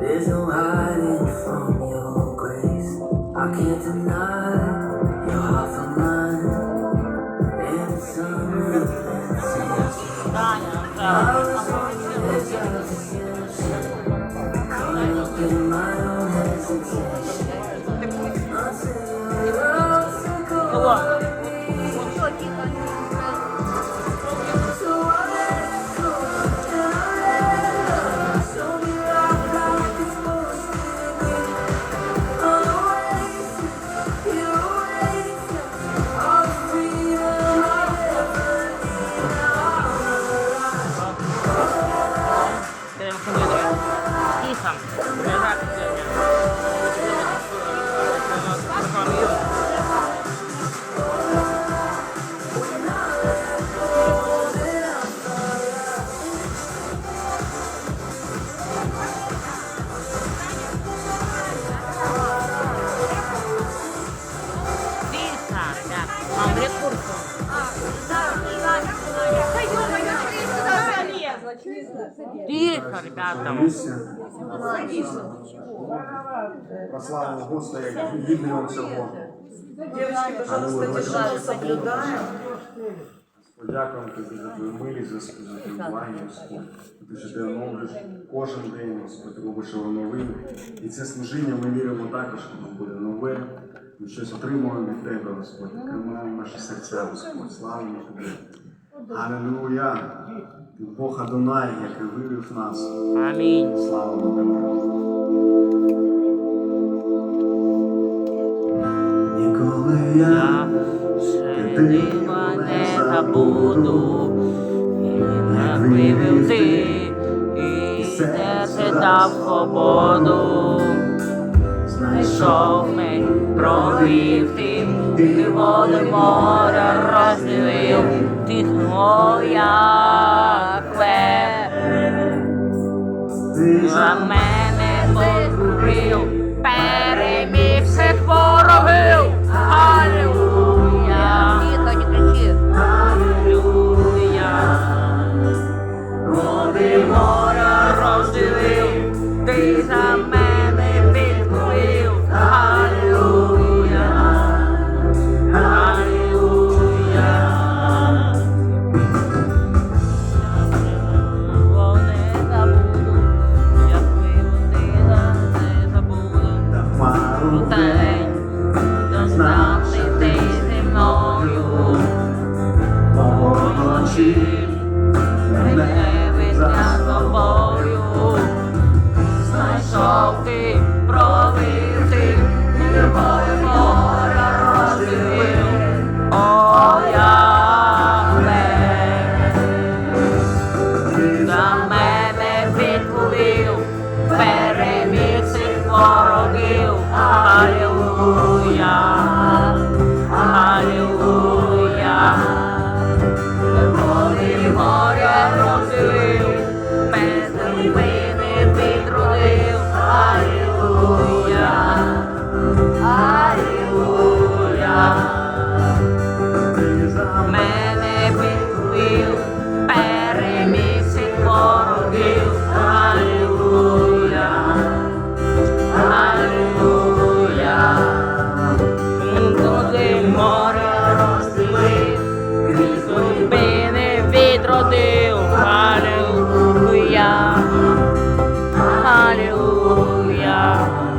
There's no hiding from your grace. I can't deny Тихо. Прославимо Господа, як гідний вам всього. Девочки, пожалуйста, соблюдаем. Подякуємо тобі за твою милість, за за твою благість, Господь. Ти що ти оновлюєш кожен день, Господь, ти робиш його новим. І це служіння ми віримо також, що воно буде нове. Ми щось отримуємо від тебе, Господь. Тримаємо наші серця, Господь. Славимо тобі. Аллилуйя! Ти Бог Адонай, який вивів нас. Амінь. Славимо тебе. Я Я середина не забуду, і як вивів ти, і серце дав свободу. Знайшов ми, провів ти, ти води моря розділив, ти моя ти За Аллилуйя.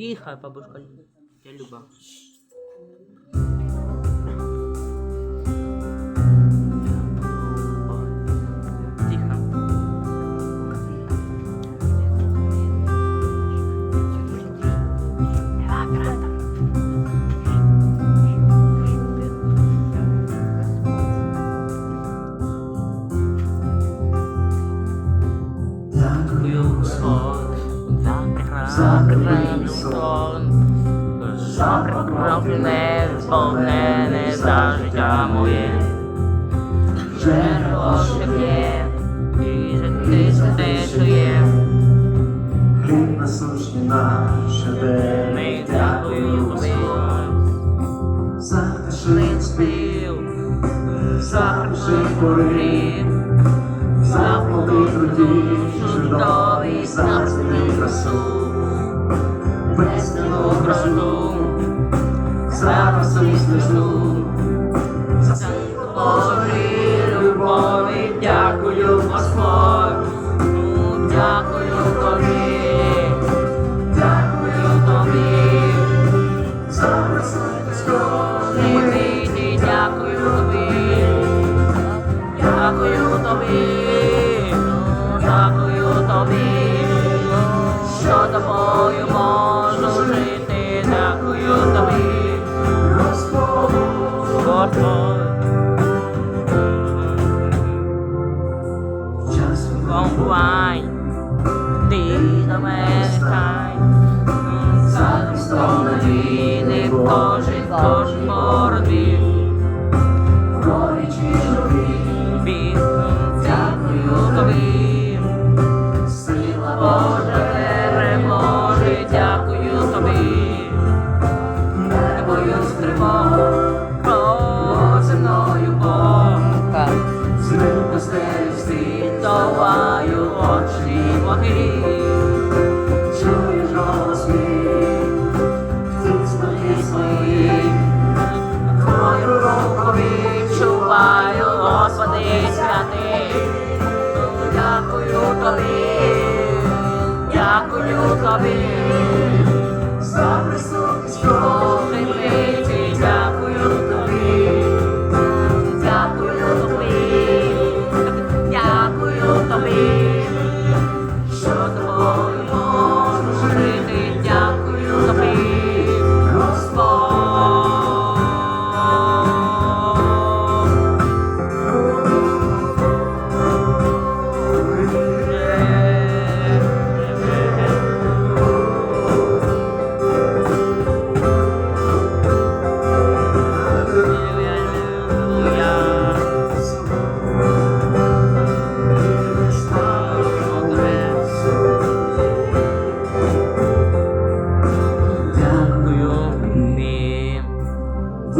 Тихо, бабушка. Я люба. сил, завжди порив, заповни груді, чудовий царський красу, без того красу, за красу слезну, за силу Божий.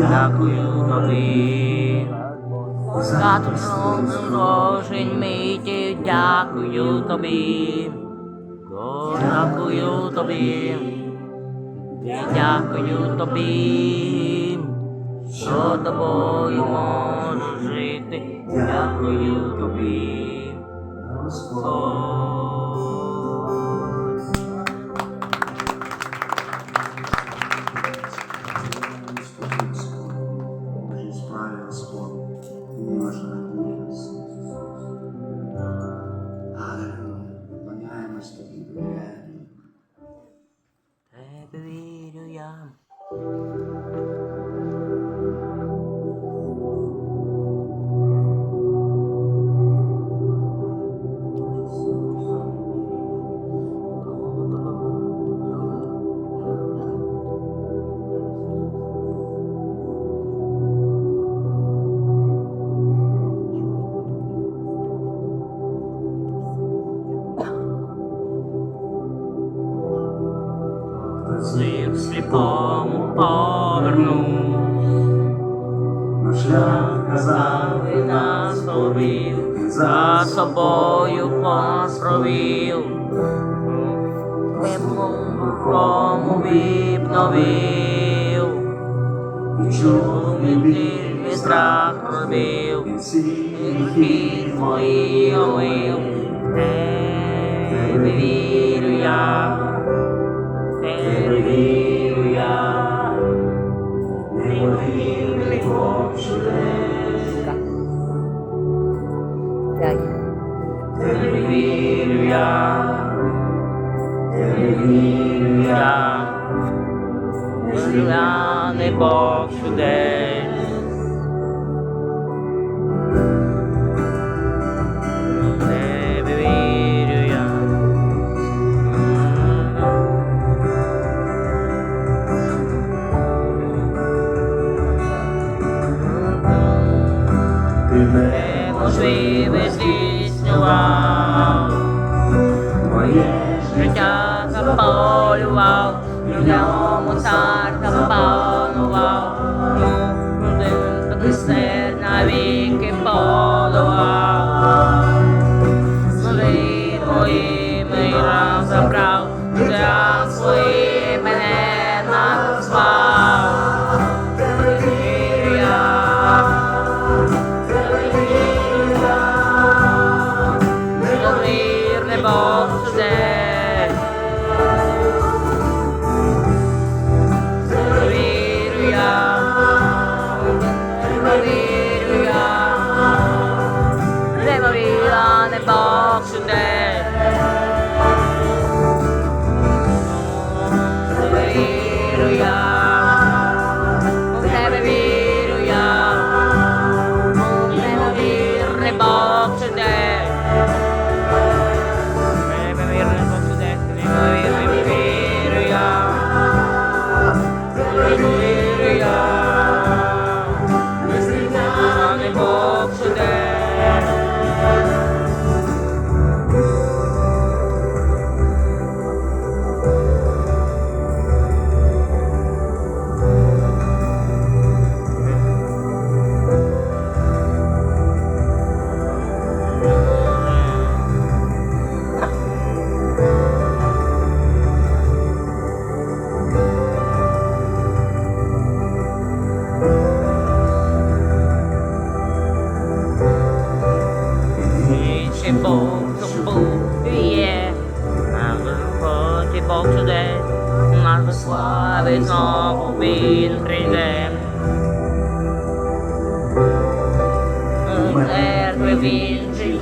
дякую тобі, за труну рожень миті, дякую тобі, дякую тобі, дякую тобі, що тобою можу жити, дякую тобі, Господь. не вірю я, не вірю я, не вірю чудеса. Не вірю я, не вірю я, не вірю я, не Бог чудес. полював, людям цар панував, ну, людин такий сир навіки подавав. It falls, it falls, yeah. Another word, it falls today. Another slab is not being present. There within the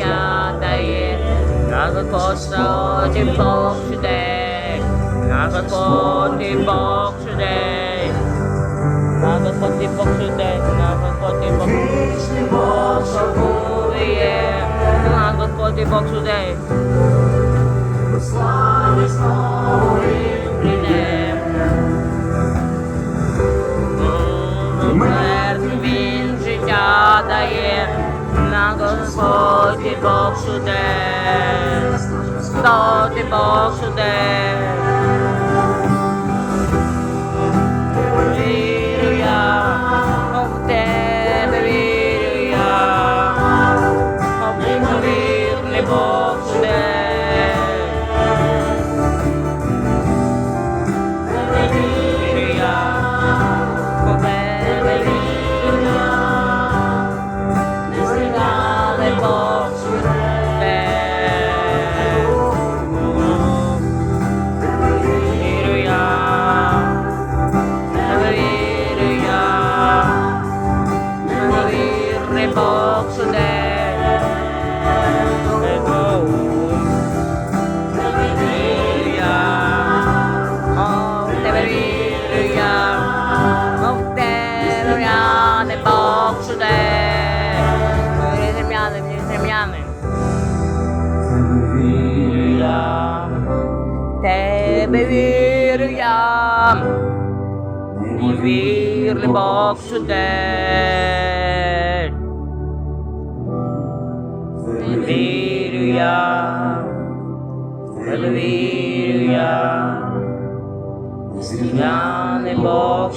day. Another cost, it falls today. Another cost, it falls today. Another cost, it falls today. Another cost, it falls today. Господі Бог чудей. Слави знову він прийде. Церкві він життя дає, Бог суде. Господи Бог чудес. Я, Вірний Бог чудес. Вірю я, в тебе вірю я, Незрівняний Бог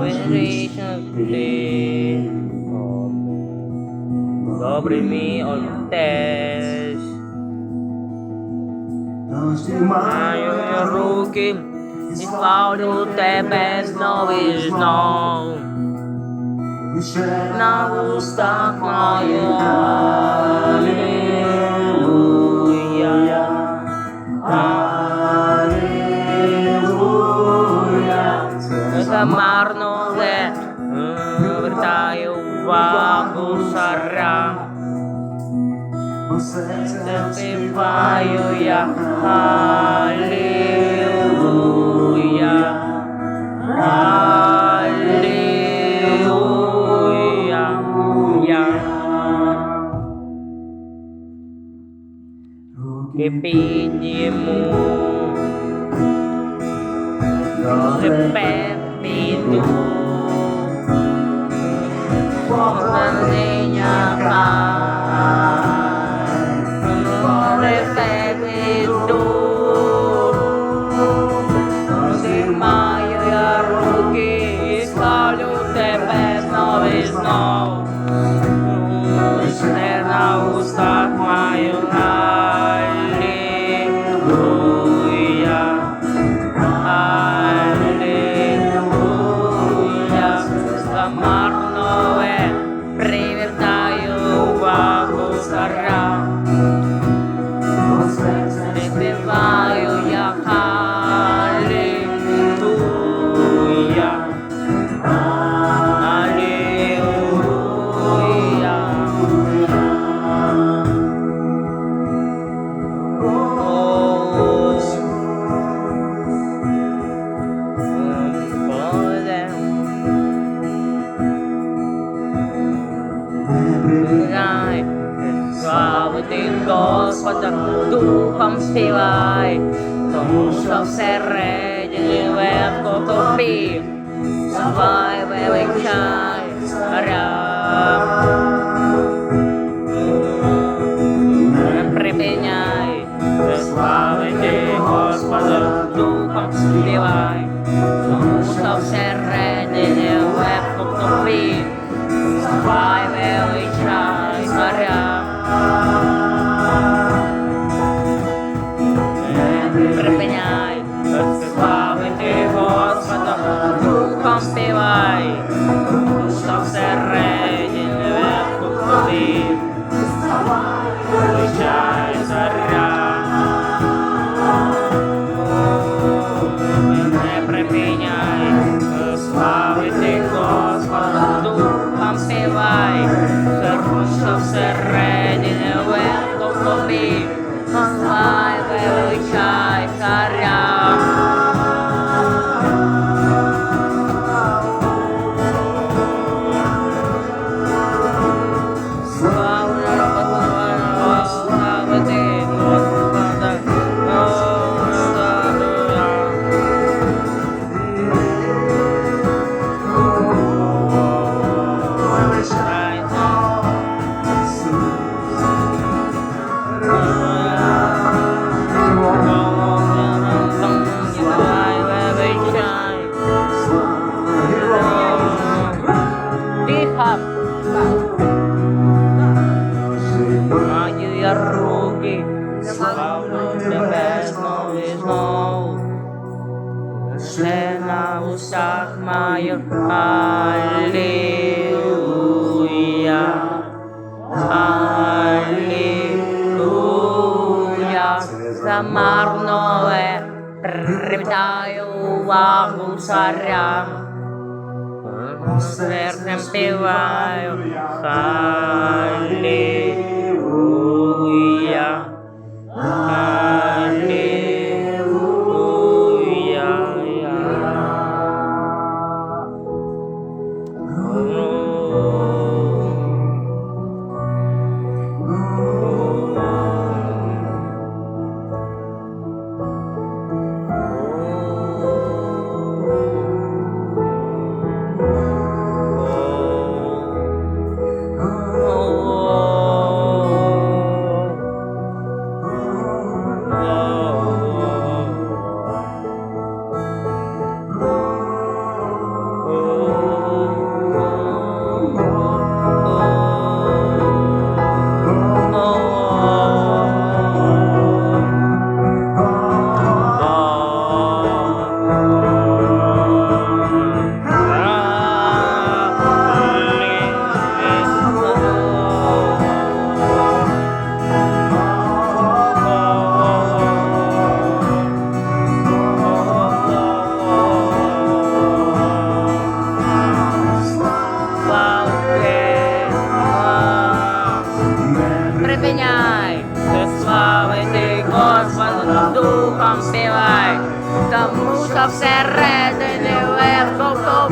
вирішно ти. Добрий мій отець, маю я руки і славлю тебе знов і знов. На устах маю Алілуя, Співаю я Алілуя, Алілуя, я. Руки підніму, тепер піду, повернення співай, тому що всередині легко тобі, славай величай за марнове. Привітаю увагу царям. Серцем співаю. Аллилуйя,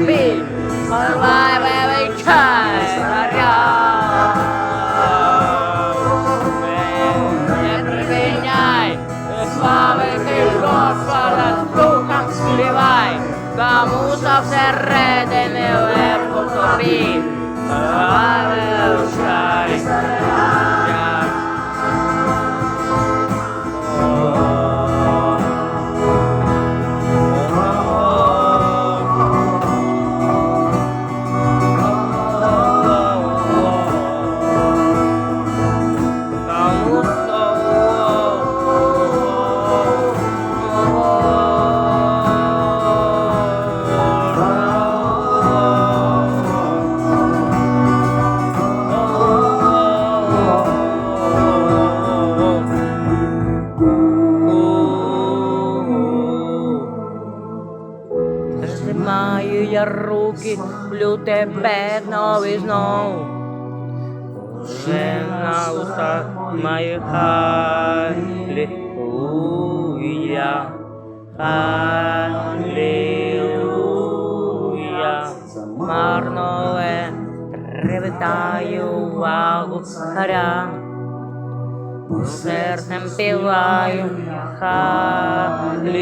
легко on my величай царя. Не припиняй, ти славити Господа, духом співай, тому що всередині легко тобі, плю тебе знов. Ще на устах маю Аллилуйя, Аллилуйя. Марнове привітаю увагу царя. серцем співаю. Халілуя.